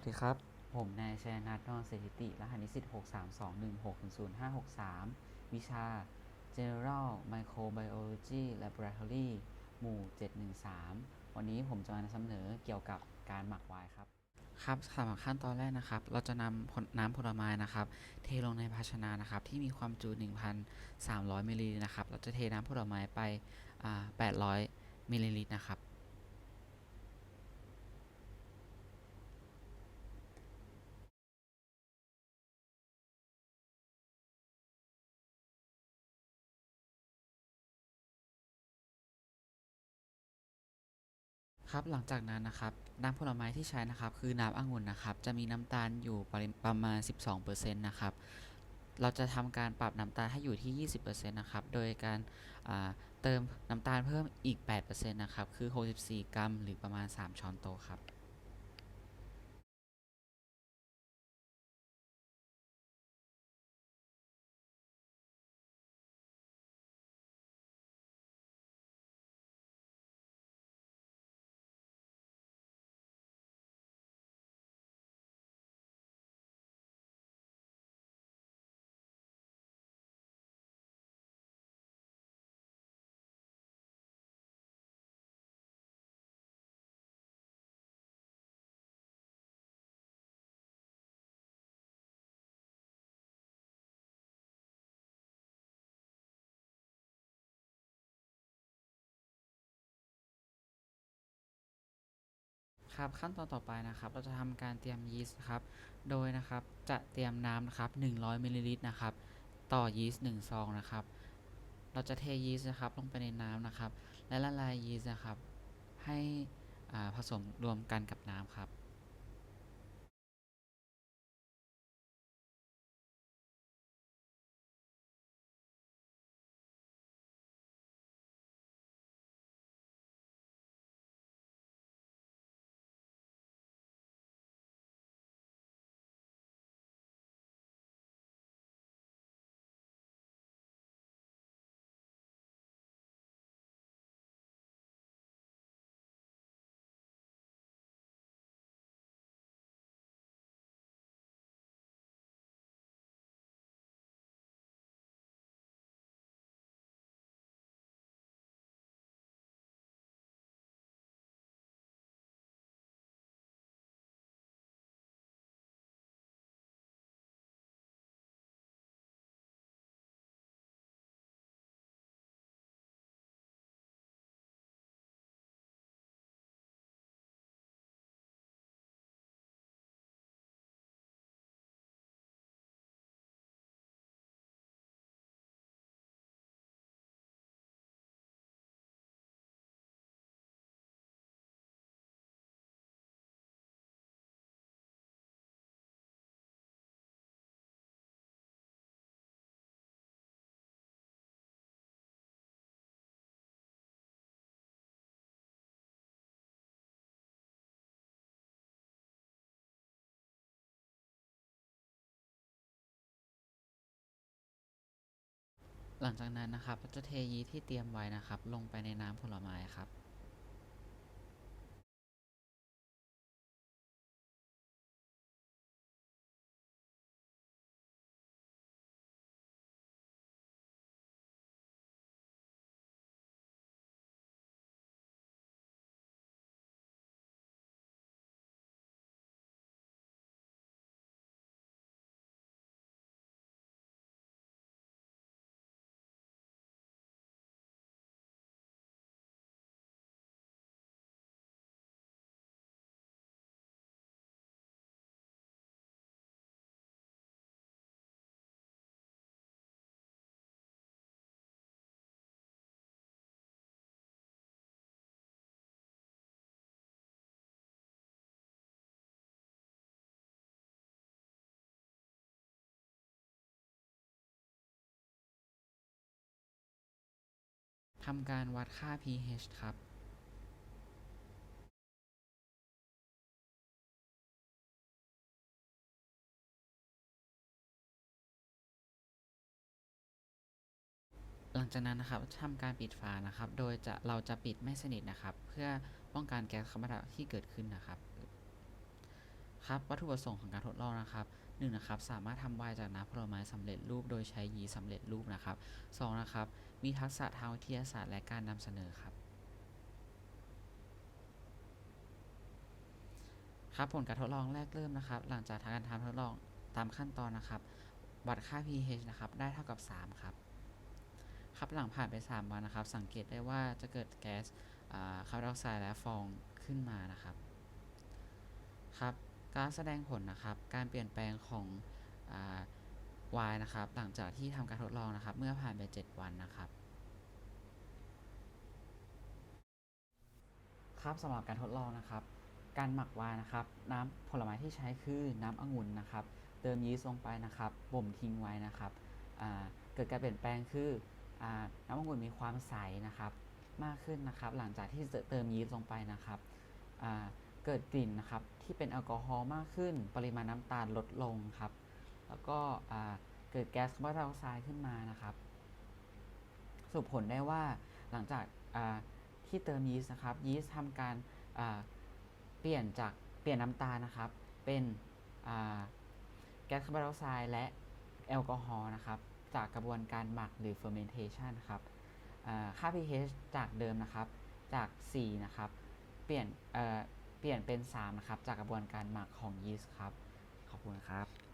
วัสดีครับ ผมนายชัยนัทนอนสถิติ รหัสนิสิต63216-0563 วิชา General Microbiology Laboratory หมู่ 713 วันนี้ผมจะมานำเสนอเกี่ยวกับการหมักไวน์ครับ ครับสำหรับขั้นตอนแรกนะครับ เราจะนำผลน้ำผลไม้นะครับ เทลงในภาชนะนะครับ ที่มีความจุ 1,300มิลลิลิตรนะครับ เราจะเทน้ำผลไม้ไปอ่า800มิลลิลิตรนะครับ ครับหลังจากนั้นนะครับน้ำผลไม้ที่ใช้นะครับ คือน้ำองุ่นนะครับ จะมีน้ำตาลอยู่ปริประมาณ 12%นะครับ เราจะทำการปรับน้ำตาลให้อยู่ที่ 20%นะครับ โดยการาเติมน้ำตาลเพิ่มอีก 8%นะครับ คือ 64 กรัม หรือประมาณ 3 ช้อนโต๊ะครับ ครับขั้นตอนต่อไปนะครับเราจะทำการเตรียมยีสต์นะครับโดยนะครับจะเตรียมน้ำนะครับ100มิลลิลิตรนะครับต่อยีสต์1ซองนะครับเราจะเทยีสต์นะครับลงไปในน้ำนะครับและละลายยีสต์นะครับให้ผสมรวมกันกับน้ำครับ หลังจากนั้นนะครับเราจะเทยีที่เตรียมไว้นะครับ ลงไปในน้ำผลไม้ครับ ทำการวัดค่า pH ครับหลังจากนั้นนะครับทำการปิดฝานะครับ โดยจะเราจะปิดไม่สนิทนะครับ เพื่อป้องกันแก๊สคาร์บอนไดออกไซด์ที่เกิดขึ้นนะครับ ครับวัตถุประสงค์ของการทดลองนะครับ หนึ่งนะครับสามารถทำไวน์จากน้ำผลไม้สำเร็จรูปโดยใช้ยีสำเร็จรูปนะครับสองนะครับมีทักษะทางวิทยาศาสตร์และการนำเสนอครับครับผลการทดลองแรกเริ่มนะครับ หลังจากการทำทดลองตามขั้นตอนนะครับ วัดค่า pH นะครับได้เท่ากับ 3 ครับครับหลังผ่านไป 3 วันนะครับ สังเกตได้ว่าจะเกิดแก๊สคาร์บอนไดออกไซด์และฟองขึ้นมานะครับครับ การแสดงผลนะครับ การเปลี่ยนแปลงของอาวายนะครับ หลังจากที่ทำการทดลองนะครับ เมื่อผ่านไป 7 วันนะครับ ครับสำหรับการทดลองนะครับ การหมักวน์นะครับ น้ำผลไม้ที่ใช้คือน้ำองุ่นนะครับ เติมยีสต์ลงไปนะครับ บ่มทิ้งไว้นะครับ เกิดการเปลี่ยนแปลงคืออน้ำองุ่นมีความใสนะครับ มากขึ้นนะครับ หลังจากที่เติมยีสต์ลงไปนะครับ เกิดกลิ่นนะครับที่เป็นแอลกอฮอล์มากขึ้น ปริมาณน้ำตาลลดลงครับ แล้วก็เกิดแก๊สคาร์บอนไดออกไซด์ขึ้นมานะครับสรุปผลได้ว่าหลังจากที่เติมยีสต์นะครับยีสต์ทำการเปลี่ยนจากเปลี่ยนน้ำตาลนะครับ เป็นแก๊สคาร์บอนไดออกไซด์และแอลกอฮอล์นะครับจากกระบวนการหมักหรือ fermentation นะครับค่า pH จากเดิมนะครับจาก 4 นะครับ เปลี่ยน เปลี่ยนเป็น 3 นะครับ จากกระบวนการหมักของยีสต์ครับ ขอบคุณครับ